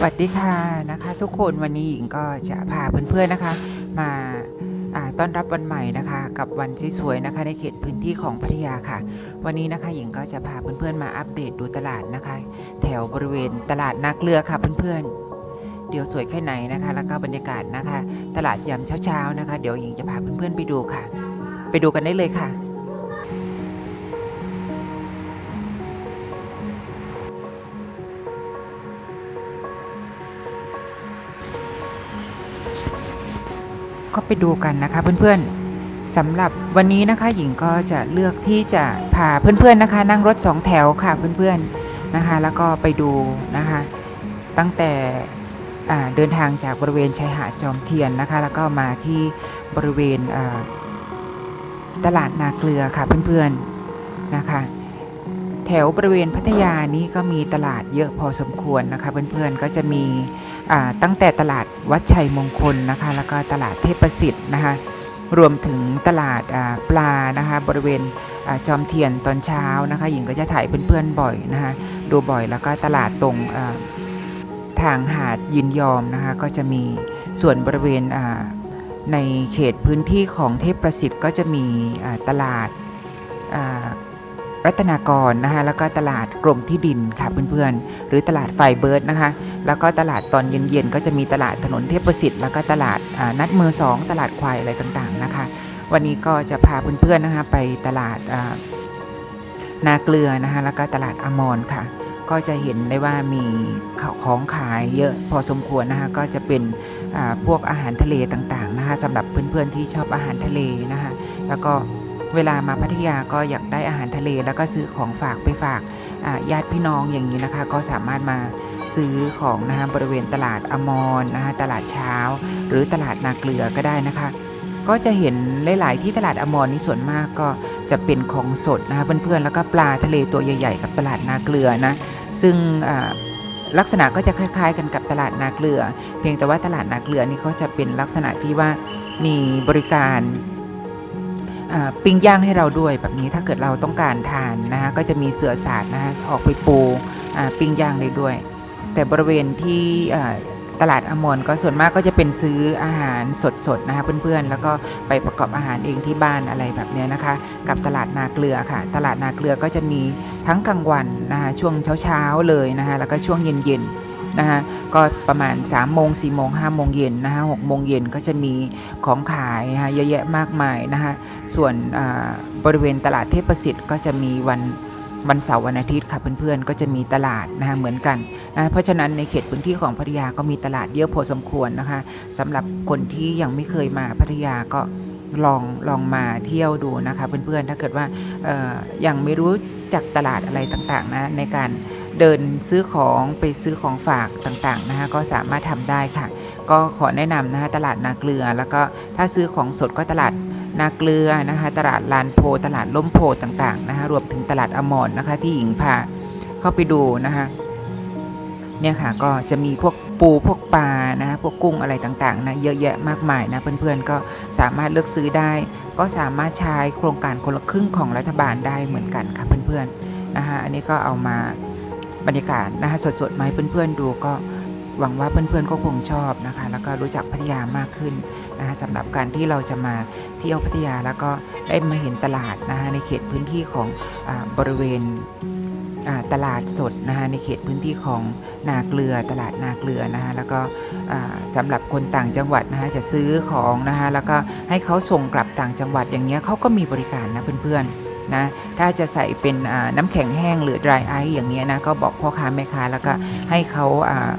สวัสดีค่ะนะคะทุกคนวันนี้หญิงก็จะพาเพื่อนๆนะคะ มาต้อนรับวันใหม่นะคะ กับวันสวยๆนะคะ ในเขตพื้นที่ของพัทยาค่ะ วันนี้นะคะหญิงก็จะพาเพื่อนๆมาอัปเดตดูตลาดนะคะ แถวบริเวณตลาดนาเกลือค่ะเพื่อนๆ เดี๋ยวสวยแค่ไหนนะคะ แล้วก็บรรยากาศนะคะ ตลาดยามเช้าๆนะคะ เดี๋ยวหญิงจะพาเพื่อนๆไปดูค่ะ ไปดูกันได้เลยค่ะ ก็ไปดูกันนะคะเพื่อนๆสำหรับวันนี้นะคะหญิงก็จะเลือกที่จะพาเพื่อนๆนะคะ นั่งรถสองแถวค่ะเพื่อนๆนะคะ แล้วก็ไปดูนะคะ ตั้งแต่เดินทางจากบริเวณชายหาดจอมเทียนนะคะ แล้วก็มาที่บริเวณตลาดนาเกลือค่ะเพื่อนๆนะคะ แถวบริเวณพัทยานี้ก็มีตลาดเยอะพอสมควรนะคะเพื่อนๆก็จะมี ตั้งแต่ตลาดวัดชัยมงคลนะคะแล้วก็ตลาดเทพสิทธิ์นะคะรวมถึงตลาดาปลานะคะบริเวณอจอมเทียนตอนเช้านะคะหญิงก็จะถ่ายเพื่อนๆบ่อยนะคะดูบ่อยแล้วก็ตลาดตรงาทางหาดยินยอมนะคะก็จะมีส่วนบริเวณในเขตพื้นที่ของเทพประสิทธิ์ก็จะมีตลาดา รัตนากรนะคะแล้วก็ตลาดกรมที่ดินค่ะเพื่อนๆ หรือตลาดไฟเบิร์ดนะคะ แล้วก็ตลาดตอนเย็นๆ ก็จะมีตลาดถนนเทพประสิทธิ์แล้วก็ตลาดนัดมือสองตลาดควายอะไรต่างๆนะคะ วันนี้ก็จะพาเพื่อนๆนะคะไปตลาดนาเกลือนะคะแล้วก็ตลาดอมรค่ะ ก็จะเห็นได้ว่ามีของขายเยอะพอสมควรนะคะก็จะเป็นพวกอาหารทะเลต่างๆนะคะสำหรับเพื่อนๆที่ชอบอาหารทะเลนะคะแล้วก็ เวลามาพัทยาก็อยากได้อาหารทะเล แล้วก็ซื้อของฝากไปฝากญาติพี่น้องอย่างนี้นะคะ ก็สามารถมาซื้อของนะคะบริเวณตลาดอมรนะคะตลาดเช้า หรือตลาดนาเกลือก็ได้นะคะ ก็จะเห็นหลาย ๆ ที่ตลาดอมรนี่ส่วนมากก็จะเป็นของสดนะคะเพื่อน ๆ แล้วก็ปลาทะเลตัวใหญ่ ๆ กับตลาดนาเกลือนะซึ่งลักษณะก็จะคล้าย ๆ กันกับตลาดนาเกลือ เพียงแต่ว่าตลาดนาเกลือนี่เขาจะเป็นลักษณะที่ว่ามีบริการ ปิ้งย่างให้เราด้วยแบบนี้ถ้าเกิดเราต้องการทานนะคะก็จะมีเสือสาดนะคะออกไปปูปิ้งย่างได้ด้วย แต่บริเวณที่ตลาดอมรก็ส่วนมากก็จะเป็นซื้ออาหารสดๆนะคะเพื่อนๆ แล้วก็ไปประกอบอาหารเองที่บ้านอะไรแบบเนี้ยนะคะ กับตลาดนาเกลือค่ะ ตลาดนาเกลือก็จะมีทั้งกลางวันนะคะช่วงเช้าๆเลยนะคะแล้วก็ช่วงเย็นๆ นะคะก็ประมาณ3ามโมงสี่โมงห้าโมงเย็นนะคะหกโมงเย็นก็จะมีของขายนะคะเยอะแยะมากมายนะคะส่วนบริเวณตลาดเทพสิทธิ์ก็จะมีวันวันเสาร์วันอาทิตย์ค่ะเพื่อนๆก็จะมีตลาดนะคะเหมือนกันนะเพราะฉะนั้นในเขตพื้นที่ของพัทยาก็มีตลาดเยอะพอสมควรนะคะสำหรับคนที่ยังไม่เคยมาพัทยาก็ลองลองมาเที่ยวดูนะคะเพื่อนๆถ้าเกิดว่ายังไม่รู้จักตลาดอะไรต่างๆนะในการ เดินซื้อของไปซื้อของฝากต่างๆนะคะก็สามารถทำได้ค่ะ ก็ขอแนะนำนะคะตลาดนาเกลือ แล้วก็ถ้าซื้อของสดก็ตลาดนาเกลือนะคะตลาดลานโพตลาดล้มโพต่างๆนะคะรวมถึงตลาดอมรนะคะที่หญิงพาเข้าไปดูนะคะเนี่ยค่ะก็จะมีพวกปูพวกปลานะพวกกุ้งอะไรต่างๆนะเยอะแยะมากมายนะเพื่อนๆก็สามารถเลือกซื้อได้ ก็สามารถใช้โครงการคนละครึ่งของรัฐบาลได้เหมือนกันค่ะเพื่อนๆนะคะอันนี้ก็เอามา บรรยากาศนะคะสดๆมาให้เพื่อนๆดูก็หวังว่าเพื่อนๆก็คงชอบนะคะ แล้วก็รู้จักพัทยามากขึ้นนะคะสำหรับการที่เราจะมาเที่ยวพัทยาแล้วก็ได้มาเห็นตลาดนะคะในเขตพื้นที่ของอบริเวณตลาดสดนะคะในเขตพื้นที่ของนาเกลือตลาดนาเกลือนะคะแล้วก็อ่าสำหรับคนต่างจังหวัดนะคะจะซื้อของนะคะแล้วก็ให้เขาส่งกลับต่างจังหวัดอย่างเงี้ยเขาก็มีบริการนะเพื่อนๆ นะถ้าจะใส่เป็นน้ำแข็งแห้งหรือ dry ice อย่างเงี้ยนะก็บอกพ่อค้าแม่ค้าแล้วก็ให้เขาอ่า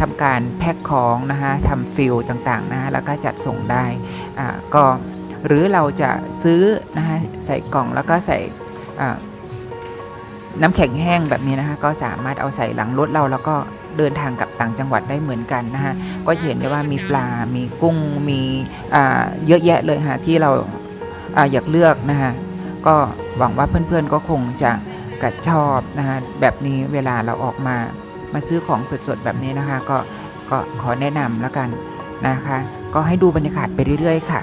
ทำการแพ็คของนะคะทำฟิลต่างๆนะคะแล้วก็จัดส่งได้ก็หรือเราจะซื้อนะคะใส่กล่องแล้วก็ใส่น้ำแข็งแห้งแบบนี้นะคะก็สามารถเอาใส่หลังรถเราแล้วก็เดินทางกับต่างจังหวัดได้เหมือนกันนะคะก็เห็นได้ว่ามีปลา มีกุ้ง มีเยอะแยะเลยค่ะที่เราอาอยากเลือกนะคะ ก็หวังว่าเพื่อนๆก็คงจะกัดชอบนะคะแบบนี้เวลาเราออกมามาซื้อของสดๆแบบนี้นะคะ ก็ก็ขอแนะนำแล้วกันนะคะ ก็ให้ดูบรรยากาศไปเรื่อยๆ ค่ะ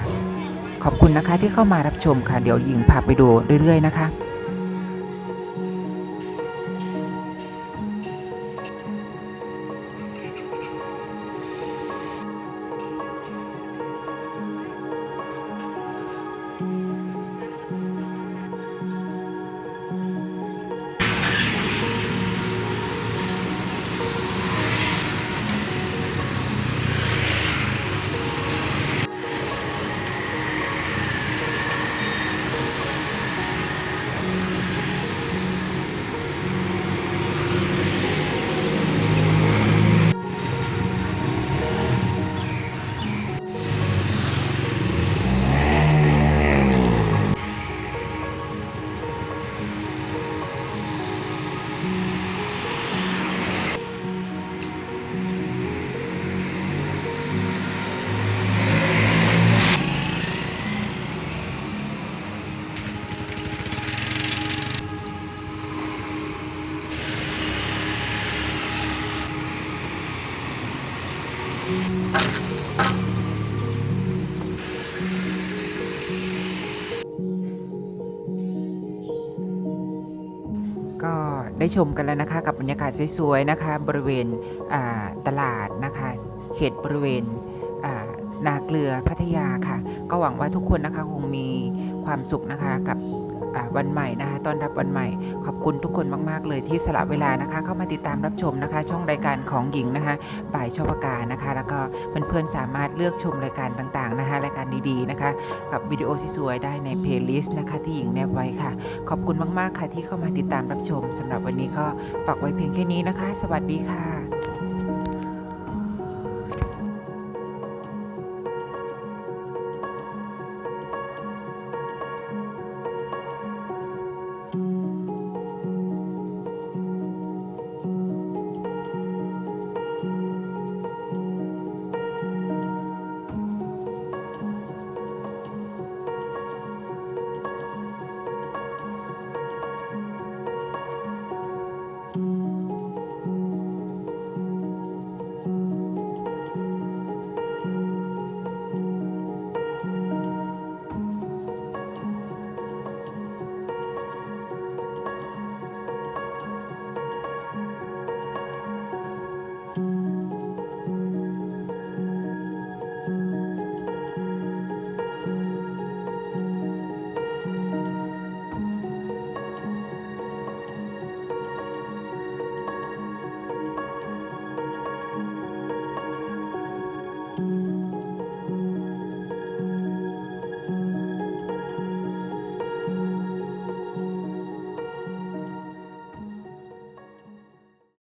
ขอบคุณนะคะที่เข้ามารับชมค่ะ เดี๋ยวหญิงพาไปดูเรื่อยๆนะคะ ก็ได้ชมกันแล้วนะคะ กับบรรยากาศสวยๆนะคะ บริเวณตลาดนะคะ เขตบริเวณนาเกลือพัทยาค่ะ ก็หวังว่าทุกคนนะคะคงมีความสุขนะคะกับ วันใหม่นะคะต้อนรับวันใหม่ ขอบคุณทุกคนมาก ๆ เลยที่สละเวลานะคะ เข้ามาติดตามรับชมนะคะ ช่องรายการของหญิงนะคะบ่ายชอบกานะคะ แล้วก็เพื่อนๆสามารถเลือกชมรายการต่างๆนะคะรายการดีๆนะคะ กับวิดีโอสวยๆได้ในเพลย์ลิสต์นะคะ ที่หญิงแนบไว้ค่ะ ขอบคุณมากๆค่ะที่เข้ามาติดตามรับชมสำหรับวันนี้ก็ฝากไว้เพียงแค่นี้นะคะ สวัสดีค่ะ